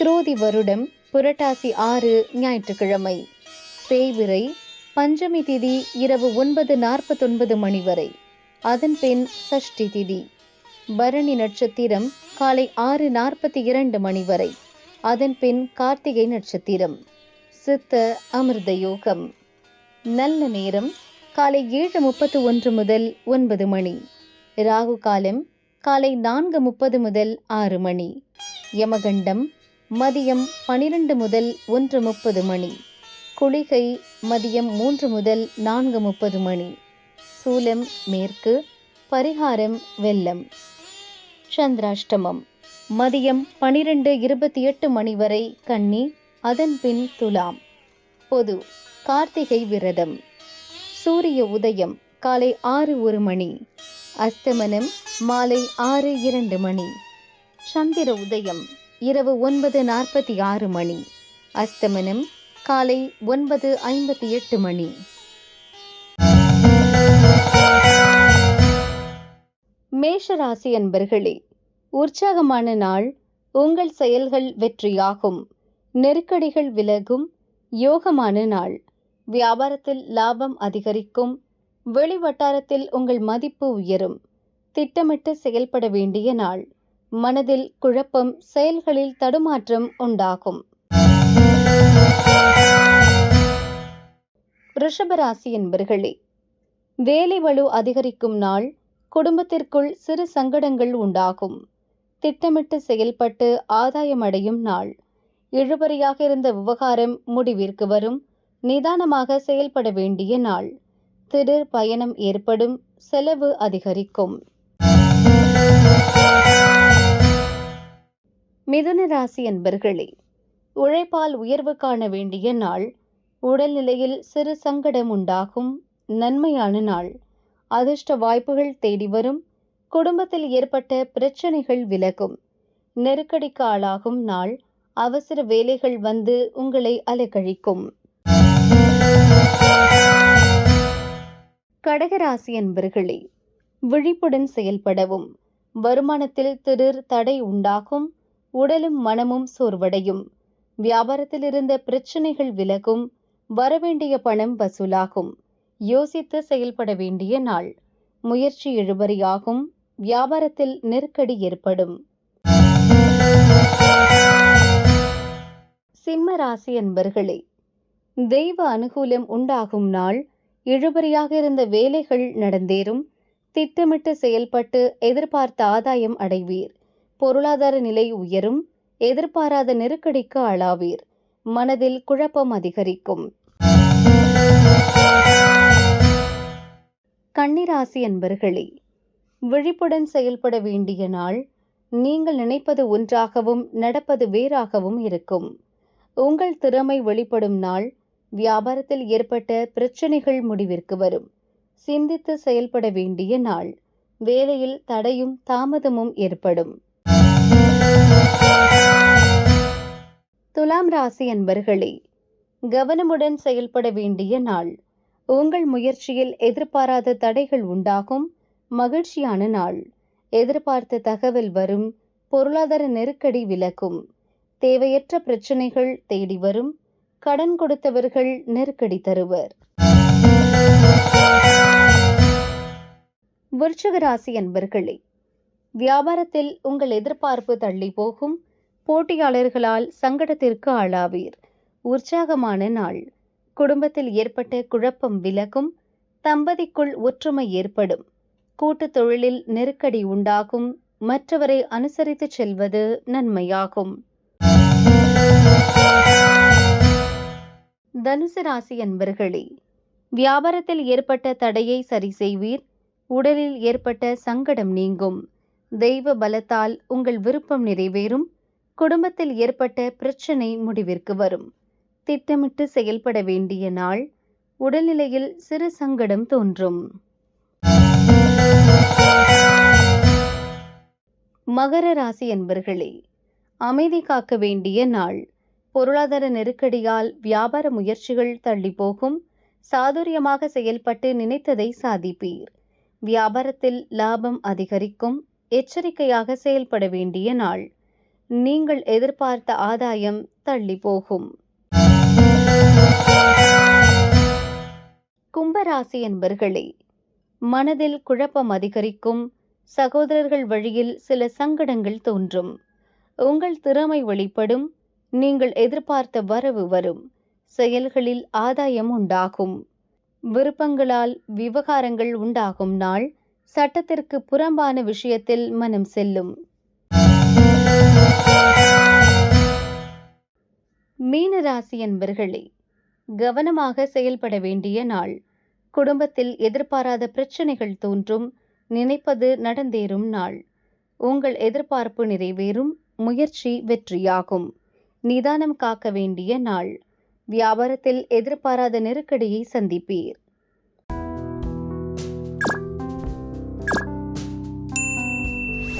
குரோதி வருடம் புரட்டாசி ஆறு ஞாயிற்றுக்கிழமை. தேய்பிறை பஞ்சமி திதி இரவு ஒன்பது நாற்பத்தொன்பது மணி வரை. அதன் பின் சஷ்டி திதி. பரணி நட்சத்திரம் காலை ஆறு நாற்பத்தி இரண்டு மணி வரை. அதன் பின் கார்த்திகை நட்சத்திரம். சித்த அமிர்த யோகம். நல்ல நேரம் காலை ஏழு முப்பத்து ஒன்று முதல் ஒன்பது மணி. ராகு காலம் காலை நான்கு முப்பது முதல் ஆறு மணி. யமகண்டம் மதியம் பனிரெண்டு முதல் ஒன்று முப்பது மணி. குளிகை மதியம் மூன்று முதல் நான்கு முப்பது மணி. சூலம் மேற்கு பரிகாரம் வெள்ளம். சந்திராஷ்டமம். மதியம் பனிரெண்டு இருபத்தி எட்டு மணி வரை கன்னி அதன் பின் துலாம். பொது கார்த்திகை விரதம். சூரிய உதயம் காலை ஆறு ஒரு மணி. அஸ்தமனம் மாலை ஆறு இரண்டு மணி. சந்திர உதயம். இரவு ஒன்பது நாற்பத்தி ஆறு மணி. அஸ்தமனம் காலை ஒன்பது ஐம்பத்தி எட்டு மணி. மேஷராசி அன்பர்களே உற்சாகமான நாள் உங்கள் செயல்கள் வெற்றியாகும் நெருக்கடிகள் விலகும் யோகமான நாள். வியாபாரத்தில் லாபம் அதிகரிக்கும் வெளி வட்டாரத்தில் உங்கள் மதிப்பு உயரும் திட்டமிட்டு செயல்பட வேண்டிய நாள். மனதில் குழப்பம் செயல்களில் தடுமாற்றம் உண்டாகும். ரிஷபராசி என்பர்களே வேலை வலு அதிகரிக்கும் நாள் குடும்பத்திற்குள் சிறு சங்கடங்கள் உண்டாகும். திட்டமிட்டு செயல்பட்டு ஆதாயம் அடையும் நாள். இழுபறியாக இருந்த விவகாரம் முடிவிற்கு வரும். நிதானமாக செயல்பட வேண்டிய நாள். திடீர் பயணம் ஏற்படும் செலவு அதிகரிக்கும். மிதுன ராசி அன்பர்களே உழைப்பால் உயர்வு காண வேண்டிய நாள் உடல்நிலையில் சிறு சங்கடம் உண்டாகும் நன்மையான நாள். அதிர்ஷ்ட வாய்ப்புகள் தேடி வரும் குடும்பத்தில் ஏற்பட்ட பிரச்சனைகள் விலகும். நெருக்கடிக்கு ஆளாகும் நாள் அவசர வேலைகள் வந்து உங்களை அலைக்கழிக்கும். கடகராசி அன்பர்களே விழிப்புடன் செயல்படவும் வருமானத்தில் திடீர் தடை உண்டாகும் உடலும் மனமும் சோர்வடையும். வியாபாரத்தில் இருந்த பிரச்சனைகள் விலகும். வரவேண்டிய பணம் வசூலாகும். யோசித்து செயல்பட வேண்டிய நாள். முயற்சி இழுபறியாகும். வியாபாரத்தில் நெருக்கடி ஏற்படும். சிம்ம ராசி என்பர்களே தெய்வ அனுகூலம் உண்டாகும் நாள். இழுபறியாக இருந்த வேலைகள் நடந்தேறும். திட்டமிட்டு செயல்பட்டு எதிர்பார்த்த ஆதாயம் அடைவீர். பொருளாதார நிலை உயரும் எதிர்பாராத நெருக்கடிக்கு ஆளாவீர். மனதில் குழப்பம் அதிகரிக்கும். கன்னிராசி அன்பர்களே விழிப்புடன் செயல்பட வேண்டிய நாள் நீங்கள் நினைப்பது ஒன்றாகவும் நடப்பது வேறாகவும் இருக்கும். உங்கள் திறமை வெளிப்படும் நாள் வியாபாரத்தில் ஏற்பட்ட பிரச்சனைகள் முடிவிற்கு வரும். சிந்தித்து செயல்பட வேண்டிய நாள் வேலையில் தடையும் தாமதமும் ஏற்படும். துலாம் ராசி அன்பர்களே கவனமுடன் செயல்பட வேண்டிய நாள். உங்கள் முயற்சியில் எதிர்பாராத தடைகள் உண்டாகும். மகிழ்ச்சியான நாள். எதிர்பார்த்த தகவல் வரும். பொருளாதார நெருக்கடி விலக்கும் தேவையற்ற பிரச்சனைகள் தேடி வரும். கடன் கொடுத்தவர்கள் நெருக்கடி தருவர். விருச்சிக ராசி அன்பர்களே வியாபாரத்தில் உங்கள் எதிர்பார்ப்பு தள்ளி போகும். போட்டியாளர்களால் சங்கடத்திற்கு ஆளாவீர். உற்சாகமான நாள். குடும்பத்தில் ஏற்பட்ட குழப்பம் விலகும். தம்பதிக்குள் ஒற்றுமை ஏற்படும். கூட்டுத் தொழிலில் நெருக்கடி உண்டாகும். மற்றவரை அனுசரித்து செல்வது நன்மையாகும். தனுசு ராசி அன்பர்களே வியாபாரத்தில் ஏற்பட்ட தடையை சரி செய்வீர் உடலில் ஏற்பட்ட சங்கடம் நீங்கும். தெய்வ பலத்தால் உங்கள் விருப்பம் நிறைவேறும். குடும்பத்தில் ஏற்பட்ட பிரச்சனை முடிவிற்கு வரும். திட்டமிட்டு செயல்பட வேண்டிய நாள். உடல்நிலையில் சிறு சங்கடம் தோன்றும். மகர ராசி என்பர்களே அமைதி காக்க வேண்டிய நாள். பொருளாதார நெருக்கடியால் வியாபார முயற்சிகள் தள்ளி போகும். சாதுரியமாக செயல்பட்டு நினைத்ததை சாதிப்பீர். வியாபாரத்தில் லாபம் அதிகரிக்கும். எச்சரிக்கையாக செயல்பட வேண்டிய நாள். நீங்கள் எதிர்பார்த்த ஆதாயம் தள்ளி போகும். கும்பராசி என்பர்களே மனதில் குழப்பம் அதிகரிக்கும் சகோதரர்கள் வழியில் சில சங்கடங்கள் தோன்றும். உங்கள் திறமை வெளிப்படும் நீங்கள் எதிர்பார்த்த வரவு வரும் செயல்களில் ஆதாயம் உண்டாகும். விருப்பங்களால் விவகாரங்கள் உண்டாகும் நாள் சட்டத்திற்கு புறம்பான விஷயத்தில் மனம் செல்லும். மீனராசி என்பர்களே கவனமாக செயல்பட வேண்டிய நாள். குடும்பத்தில் எதிர்பாராத பிரச்சனைகள் தோன்றும் நினைப்பது நடந்தேறும் நாள். உங்கள் எதிர்பார்ப்பு நிறைவேறும் முயற்சி வெற்றியாகும். நிதானம் காக்க வேண்டிய நாள். வியாபாரத்தில் எதிர்பாராத நெருக்கடியை சந்திப்பீர்.